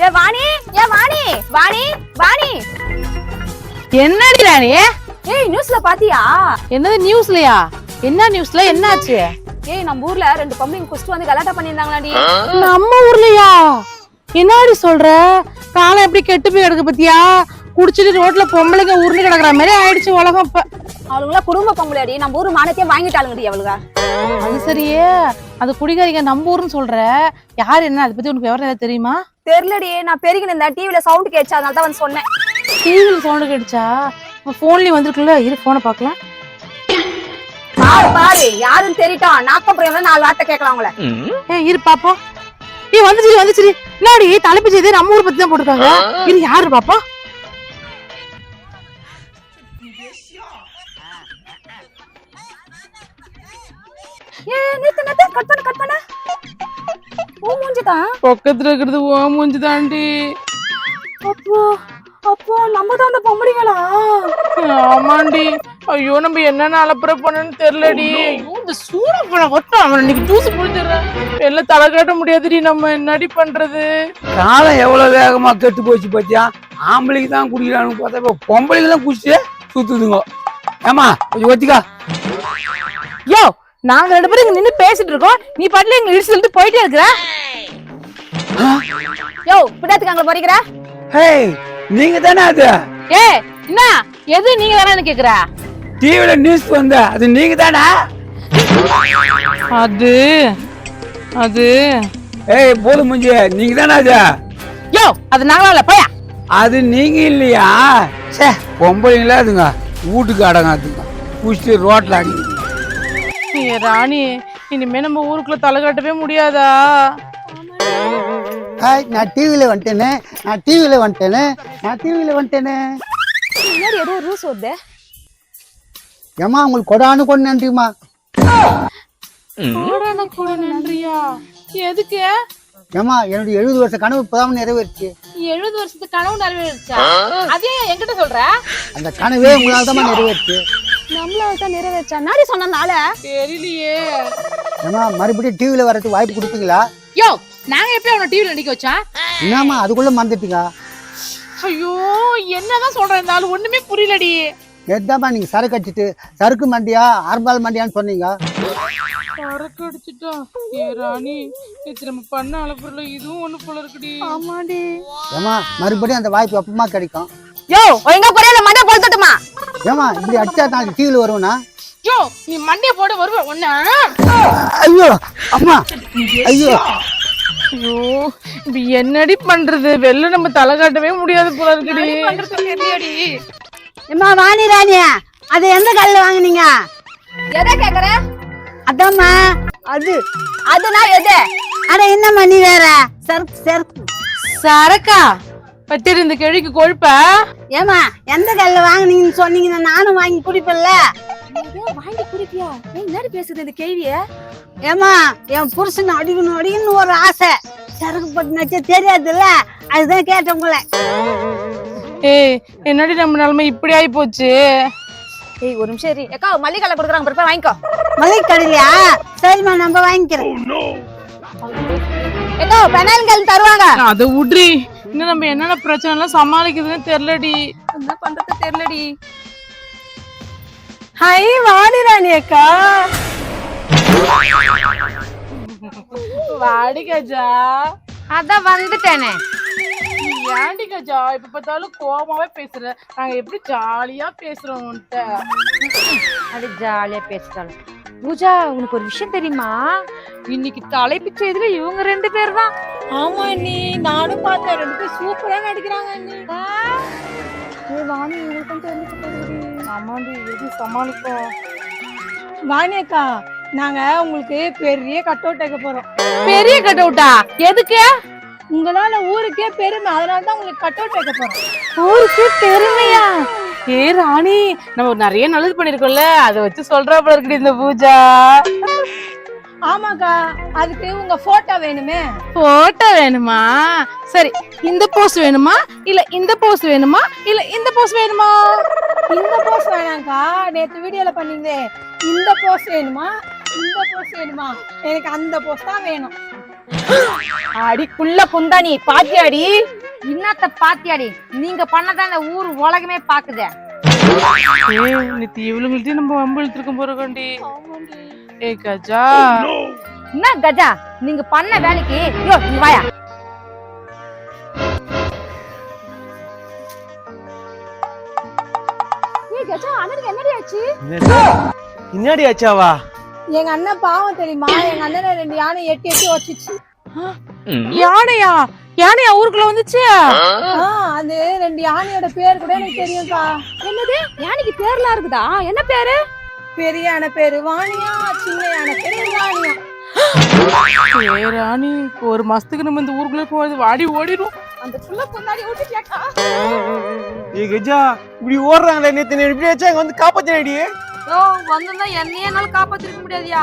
ஏ வாணி! ஏ வாணி! வாணி! வாணி! என்னடி ராணி? ஏய் நியூஸ்ல பாத்தியா? என்னது நியூஸ்லயா என்ன நியூஸ்ல என்னாச்சு? ஏய் நம்ம ஊர்ல ரெண்டு பொம்பளைங்க குஸ்ட் வந்து கலாட்டா பண்ணியிருந்தாங்களாடி. நம்ம ஊர்லயா? என்னடி சொல்ற? காலம் எப்படி கெட்டு போய் கிடக்கு பத்தியா? குடிச்சிட்டு ரோட்ல பொம்பளைங்க உருண்டு கிடக்குற மாதிரி ஆயிடுச்சு உலகம் இப்ப. அவளுங்களா குடும்ப பொம்பளைடி நம்ம ஊர் மானத்தையே வாங்கிட்டாளுங்கடி அவளுங்க. அது சரியே. அது குடிகாரிங்க நம்ம ஊர்னு சொல்ற. யார் என்ன? அதை பத்தி உனக்கு விவரம் ஏதாவது தெரியுமா? தெரியலடி நான் பெருகின இருந்தேன் டிவில சவுண்ட் கேட்சா அதனால தான் வந்து சொன்னேன். டிவில சவுண்டு கேட்டுச்சா? போன்லயும் வந்திருக்குல்ல இரு போனை பார்க்கலாம். பாரு பாரு யாருன்னு தெரியிட்டோம் நாக்கப்புறம் நாலு வார்த்தை கேட்கலாம் உங்களை ஏ இரு பாப்போம். ஏ வந்துச்சு வந்துச்சு என்னடி தலைப்பு செய்தி நம்ம ஊர் பத்தி தான் போட்டிருக்காங்க. இது யாரு பாப்பா? ஏ நிறுத்து நிறுத்து. கட் பண்ணு கட் பண்ணு. மூஞ்சிதான் பக்கத்துல இருக்கிறது ஓ மூஞ்சி தாண்டி. அப்போ அப்போ நம்ம தான் அந்த பொம்பளைங்களா? ஆமாண்டி. ஐயோ நம்ம என்னென்ன அலப்புற பண்ணன்னு தெரியலடி. ஐயோ இந்த சூடப்பழம் கொட்டும் அவன் இன்னைக்கு ஜூஸ் புடிச்சிடுறேன் எல்லாம் தலை காட்ட முடியாதுடி நம்ம என்னடி பண்றது? காலம் எவ்வளவு வேகமா கெட்டு போச்சு பாத்தியா? ஆம்பளைக்கு தான் குடிக்கிறானு பார்த்தா இப்ப பொம்பளைக்கு தான் குடிச்சு சுத்துதுங்க. ஏமா கொஞ்சம் ஒத்திக்கா. யோ நாங்க ரெண்டு பேரும் இங்க நின்னு பேசிட்டு இருக்கோம். நீ பாட்டுல எங்க இடிச்சு சொல்லிட்டு போயிட்டே இருக்கிற? யோ பின்னாத்துக்கு அங்க போறீங்கிற ஹே நீங்க தானே அது? ஏ என்ன? எது நீங்க தானே கேக்குற? டிவில நியூஸ் வந்த அது நீங்க தானே? அது அது. ஏய் போதும் முஞ்சி நீங்க தானே அது? யோ அது நாங்களா இல்ல போயா. அது நீங்க இல்லையா? சே பொம்பளைங்களா அதுங்க. வீட்டுக்கு அடங்க அதுங்க. குடிச்சிட்டு ரோட்ல அடி. ராணி இனிமே நம்ம ஊருக்குள்ள தலை காட்டவே முடியாதா? ஹாய் நான் டிவியில் வந்துட்டேனே. நான் டிவியில் வந்துட்டேனே. நான் டிவியில் வந்துட்டேனே. முன்னாடி ஏதோ ரூல்ஸ் வருது. ஏம்மா உங்களுக்கு கொடானு கொண்டு நன்றிம்மா. கோடான கூட நன்றியா? எதுக்கு? ஏம்மா என்னுடைய எழுபது வருஷ கனவு இப்போதான் நிறைவேறுச்சு. எழுபது வருஷத்து கனவு நிறைவேறிச்சா? அதே என்கிட்ட சொல்ற? அந்த கனவே உங்களால் தான் நிறைவேறுச்சு. நம்மளால தான் நிறைவேற்றா நாடி சொன்னனால தெரியலையே. ஏம்மா மறுபடியும் டிவியில் வரதுக்கு வாய்ப்பு கொடுப்பீங்களா? யோ நாங்க எப்ப அவன டிவில நிக்க வச்சா? என்னம்மா அதுக்குள்ளே மறந்துட்டீங்க? ஐயோ என்னதான் சொல்றேன் இந்த ஆளு ஒண்ணுமே புரியலடி. நேத்தாம்மா நீங்கள் சரக்கு அடிச்சிட்டு சறுக்கு மண்டியா அர்பால் மண்டியான்னு சொன்னீங்க? சரக்கு அடிச்சிட்டோம் ஏ ராணி இது நம்ம பண்ண அளப்புல இதுவும் ஒண்ணு போல இருக்குடி. ஆமாடி. ஏம்மா மறுபடியும் அந்த வாய்ப்பு எப்பமா கிடைக்கும்? யோ ஒழுங்கா புரியல மண்டை பொழுத்துட்டுமா ஏம்மா இப்படி அடிச்சா நாளைக்கு டிவியில் வருவேனா யோ நீ மண்டைய போட வருவ ஒண்ணு ஐயோ அம்மா ஐயோ. ஐயோ இப்ப என்னடி பண்றது? வெளில நம்ம தலை காட்டவே முடியாது போல இருக்குடி. அம்மா வாணி ராணி அது எந்த கல்ல வாங்குனீங்க? எதை கேக்குற? அதாம்மா. அது அதுனா எது? அட என்னம்மா நீ வேற? சருக்கு சருக்கு. சரக்கா? பட்டிரு இந்த கிழிக்கு கொழுப்ப? ஏமா எந்த கல்ல வாங்குனீங்கன்னு சொன்னீங்கன்னா நானும் வாங்கி குடிப்பேன்ல. வாங்கி குடிப்பியா? என்னடி பேசுது இந்த கேள்விய ஏமா என் புருஷன் அடிக்கணும் அடிக்கணும் ஒரு ஆசை. சரக்கு பட்டு நச்ச தெரியாதுல்ல? அதுதான் கேட்டேன் உங்களை. ஏய் என்னடி நம்ம நிலைமை இப்படி ஆயி போச்சு? ஏய் ஒரு நிமிஷம் இரு. ஏக்கா மல்லிகை கலை கொடுக்குறாங்க பிறப்பா வாங்கிக்கோ. மளிகை கடையிலையா? சரிம்மா நம்ம வாங்கிக்கிறோம். ஏக்கா பெனாயில் கல் தருவாங்க. அதை விட்ரி இன்னும் நம்ம என்னென்ன பிரச்சனை எல்லாம் சமாளிக்குதுன்னு தெரியலடி என்ன பண்றது தெரியலடி ஹை வாடி ராணி அக்கா. வாடி கஜா. அதான் வந்துட்டேனே. ஏன்டி கஜா? இப்ப பார்த்தாலும் கோபமாவே பேசுற. நாங்க எப்படி ஜாலியா பேசுறோம் உன்கிட்ட? அது ஜாலியா பேசுறாங்க பூஜா உனக்கு ஒரு விஷயம் தெரியுமா? இன்னைக்கு தலைப்பு செய்தியில இவங்க ரெண்டு பேர் தான் ஆமா நீ நானும் பார்த்தேன். ரெண்டு பேரும் சூப்பரா நடிக்கிறாங்க நீ வாணி உங்களுக்கும் தெரிஞ்சு போகுது ஆமாண்டி எப்படி சமாளிப்போம் வாணி அக்கா நாங்க உங்களுக்கு பெரிய கட் அவுட் வைக்க போறோம். பெரிய கட் அவுட்டா எதுக்கு? உங்களால ஊருக்கே பெருமை அதனால தான் உங்களுக்கு கட் அவுட் வைக்க போறோம். ஊருக்கு பெருமையா? ஏ ராணி நம்ம நிறைய நல்லது பண்ணிருக்கோம்ல. அதை வச்சு சொல்றா போல இருக்குடி இந்த பூஜா. ஆமாக்கா அதுக்கு உங்க போட்டோ வேணுமே. போட்டோ வேணுமா? சரி இந்த போஸ்ட் வேணுமா? இல்ல இந்த போஸ்ட் வேணுமா? இல்ல இந்த போஸ்ட் வேணுமா? இந்த போஸ்ட் வேணாம்க்கா. நேத்து வீடியோல பண்ணீங்களே இந்த போஸ்ட் வேணுமா? இந்த போஸ்ட் வேணுமா? எனக்கு அந்த போஸ்ட் தான் வேணும். அடிக்குள்ள குந்தாணி பாத்தியாடி? இன்னத்த பாத்தியாடி? நீங்க பண்ணதான் இந்த ஊர் உலகமே பாக்குதே. நித்தி இவளுங்கள்ட்டயும் நம்ம வம்பு இழுத்துருக்கோம் போறோண்டி ஏ கஜா. என்ன கஜா? நீங்க பண்ண வேலைக்கு யோ நீ வாயா. ஏய் கஜா அண்ணனுக்கு என்னடி ஆச்சு? பின்னாடி ஆச்சாவா எங்க அண்ணன் பாவம் தெரியுமா? எங்க அண்ணனை ரெண்டு யானை எட்டி எட்டி வச்சுச்சு யானையா? யானையா ஊருக்குள்ள வந்துச்சு? ஆ, அது ரெண்டு யானையோட பேர் கூட எனக்கு தெரியும்க்கா என்னது? யானைக்கு பேர்லாம் இருக்குதா? என்ன பேரு? பெரிய யானை பேரு வாணியா சின்ன யானை பேரு வாணியா. ஏ ராணி இப்போ ஒரு மாசத்துக்கு நம்ம இந்த ஊருக்குள்ள போகாது வாடி ஓடிடும் அந்த புள்ள குந்தாணி விட்டுட்டியாக்கா ஏ கஜா இப்படி ஓடுறாங்களே நேத்து இப்படி வச்சா இங்க வந்து காப்பாத்தினடி. யோ வந்திருந்தா என்னையே என்னால காப்பாத்திருக்க முடியாதியா?